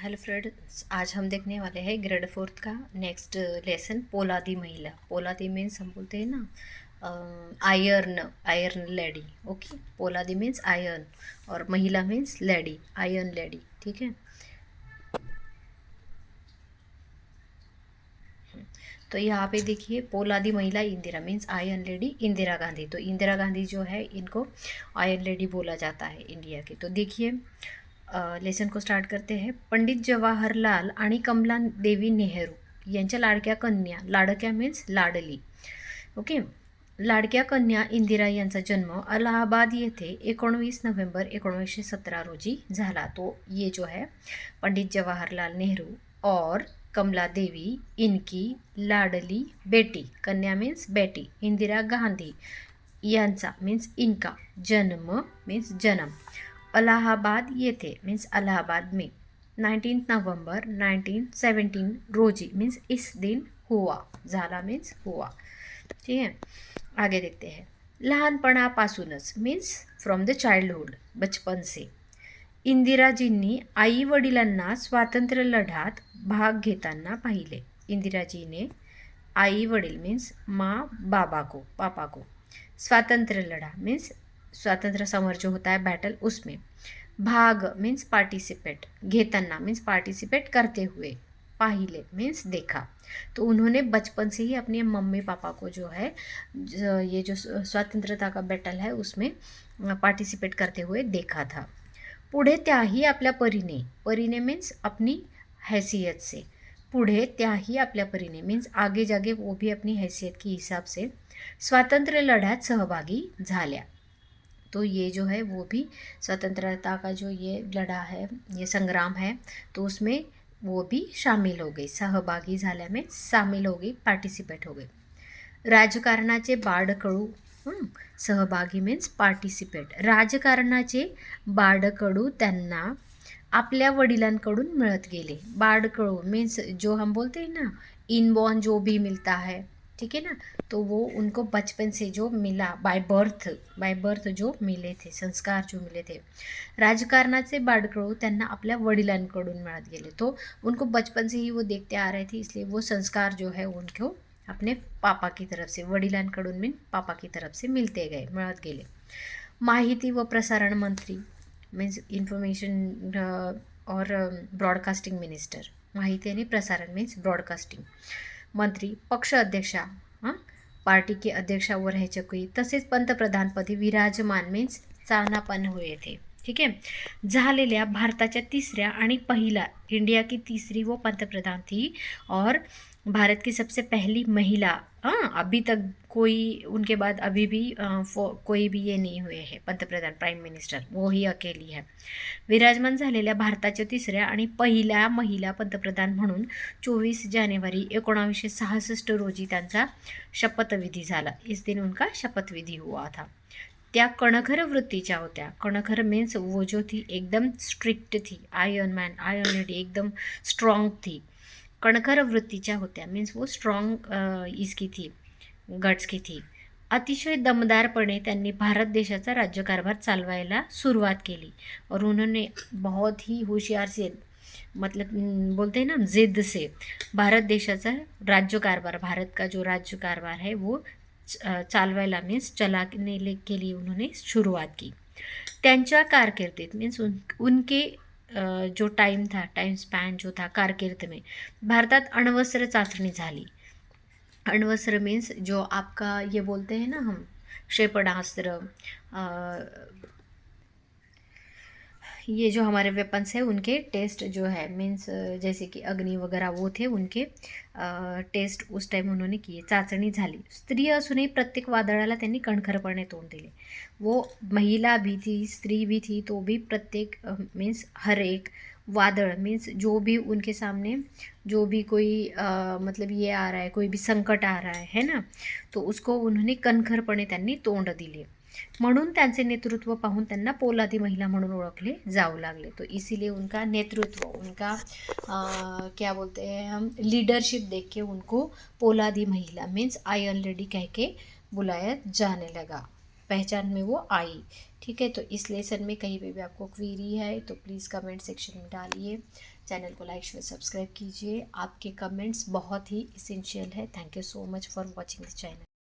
Hello friends, आज हम देखने वाले हैं ग्रेड फोर्थ का नेक्स्ट लेसन, पोलादी महिला। पोलादी मीन्स हम बोलते हैं ना आयर्न आयर्न लेडी ओके पोलादी मीन्स आयर्न और महिला मीन्स लेडी आयर्न लेडी ठीक है? तो यहाँ पे देखिए, पोलादी महिला Indira means iron lady Indira Gandhi. तो इंदिरा गांधी जो है, इनको आयन लेडी बोला जाता है इंडिया की। तो देखिए लेसन को स्टार्ट करते हैं पंडित जवाहरलाल आणि कमला देवी नेहरू यांच्या लाडक्या कन्या लाडक्या मीन्स लाडली. ओके लाडक्या कन्या इंदिरा यांचा जन्म अलाहाबाद येथे एकोणवीस नोव्हेंबर एकोणीसशे सतरा रोजी झाला. तो ये जो है पंडित जवाहरलाल नेहरू और कमला देवी इनकी लाडली बेटी कन्या मीन्स बेटी इंदिरा गांधी यांचा मीन्स इनका जन्म मीन्स जन्म. अलाहाबाद येथे मीन्स अलाहाबाद मे. नाईन्टीन नोव्हेंबर नाईन्टीन सेवन्टीन रोजी मीन्स इस दिन हुआ. झाला मीन्स हुआ. ठीक आहे? आगे देखते हैं. लहानपणापासूनच मीन्स फ्रॉम द चाइल्डहुड बचपन से. इंदिराजींनी आई वडिलांना स्वातंत्र्य लढ्यात भाग घेताना पाहिले. इंदिराजीने आई वडील मीन्स माँ बाबा को पापा को स्वातंत्र्य लढा मीन्स स्वातंत्र्य समर जो होता है बैटल उसमें। भाग मीन्स पार्टिसिपेट घेताना मीन्स पार्टिसिपेट करते हुए, पाहिले मीन्स देखा। तो उन्होंने बचपन से ही अपने मम्मी पापा को जो है ये जो स्वतंत्रता का बैटल है, उसमें पार्टिसिपेट करते हुए देखा था। पुढे त्याही आपल्या परीने परीने मीन्स अपनी हैसियत से। पुढे त्याही आपल्या परीने मीन्स आगे जागे वो भी अपनी हैसियत के हिसाब से स्वातंत्र्य लढ्यात सहभागी झाल्या। तो ये जो है वो भी स्वतंत्रता का जो ये लड़ा है ये संग्राम है तो उसमें वो भी शामिल हो गई सहभागी झाल्या में सामील हो गई पार्टिसिपेट हो गई। राजकारणाचे बाडकडू सहभागी मीन्स पार्टिसिपेट राजकारणाचे बाडकडू त्यांना आपल्या वडिलांकडून मिळत गेले. बाडकडू मीन्स जो हम बोलते हैं ना इनबॉर्न जो भी मिलता है ठीक है ना? तो वो उनको बचपन से जो मिला बाय बर्थ बाय बर्थ जो मिले थे, संस्कार जो मिले थे राजकारणाचे बाडकळू त्यांना आपल्या वडिलांकडून मिळत गेले. तो उनको बचपन से ही वो देखते आ रहे थे, इसलिए वो संस्कार जो है उनको अपने पापा की तरफ़ से, वडिलांकडून मीन पापा की तरफ़ से मिलते गए, मिळत गेले. माहिती व प्रसारण मंत्री मीन्स इन्फॉर्मेशन और ब्रॉडकास्टिंग मिनिस्टर माहिती आणि प्रसारण मीन्स ब्रॉडकास्टिंग मंत्री पक्ष अध्यक्षा हां? पार्टी के अध्यक्षा व चुकी तसेच पंतप्रधानपदी विराजमान मीन्स चानापन हुए थे ठीक आहे? झालेल्या भारताच्या तिसऱ्या आणि पहिला इंडिया की तीसरी वो पंतप्रधान थी और भारत की सबसे पहली महिला. हाँ अभी तक कोई उनके बाद अभी भी कोई भी ये नहीं हुए है पंतप्रधान प्राईम मिनिस्टर वो ही अकेली है. विराजमान झालेल्या भारताच्या तिसऱ्या आणि पहिल्या महिला पंतप्रधान म्हणून चोवीस जानेवारी एकोणावीसशे सहासष्ट रोजी त्यांचा शपथविधी झाला. इस दिन उनका शपथविधी हुआ था. त्या कणखर वृत्तीच्या होत्या. कणखर मीन्स वो जो थी एकदम स्ट्रिक्ट थी. आयर्न मॅन आयर्न लेडी एकदम स्ट्रॉंग थी. कणखर वृत्तीच्या होत्या. मीन्स वो स्ट्रॉंग इसकी थी गट्स की थी. अतिशय दमदारपणे त्यांनी भारत देशाचा राज्यकारभार चालवायला सुरुवात केली. और उन्होंने बहुत ही होशियार से मतलब बोलते हैं ना जिद से भारत देशाचा राज्यकारभार भारत का जो राज्यकारभार है वो चालवायला मीन्स चलाने के लिए उन्होंने शुरुआत की. त्यांच्या कारकिर्दीत मीन्स उन उनके जो टाइम था टाइम स्पॅन जो था कारकिर्द में भारतात अण्वस्त्र चाचणी झाली. अण्वस्त्र मीन्स जो आपका ये बोलते हैं ना हम क्षेपणास्त्र ये जो हमारे वेपन्स हैं उनके टेस्ट जो है मीन्स जैसे कि अग्नि वगैरह वो थे उनके टेस्ट उस टाईम उन्होंने किए चाचणी झाली। स्त्री असूनही प्रत्येक वादळाला त्यांनी कणखरपणे तोंड दिले. वो महिला भी थी स्त्री भी थी तो भी प्रत्येक मीन्स हर एक वादळ मीन्स जो भी उनके सामने जो भी कोई आ, मतलब ये आ रहा है कोई भी संकट आ रहा है है ना? तो उसको उन्होंने कणखरपणे त्यांनी तोंड दिले। म्हणून त्यांचे नेतृत्व पाहून त्यांना पोलादी महिला म्हणून ओळखले जाऊ लागले. तो इसीलिए उनका नेतृत्व उनका आ, क्या बोलते हैं हम लीडरशिप देख के उनको पोलादी महिला मीन्स आयन लेडी कह के बुलाया जाने लगा। पहचान में वो आई। ठीक है तो इस लेसन में कहीं पे भी आपको क्वीरी है तो प्लीज़ कमेंट सेक्शन में डालिए। चैनल को लाइक शेयर सब्सक्राइब कीजिए। आपके कमेंट्स बहुत ही इसेंशियल है। Thank you so much for watching the channel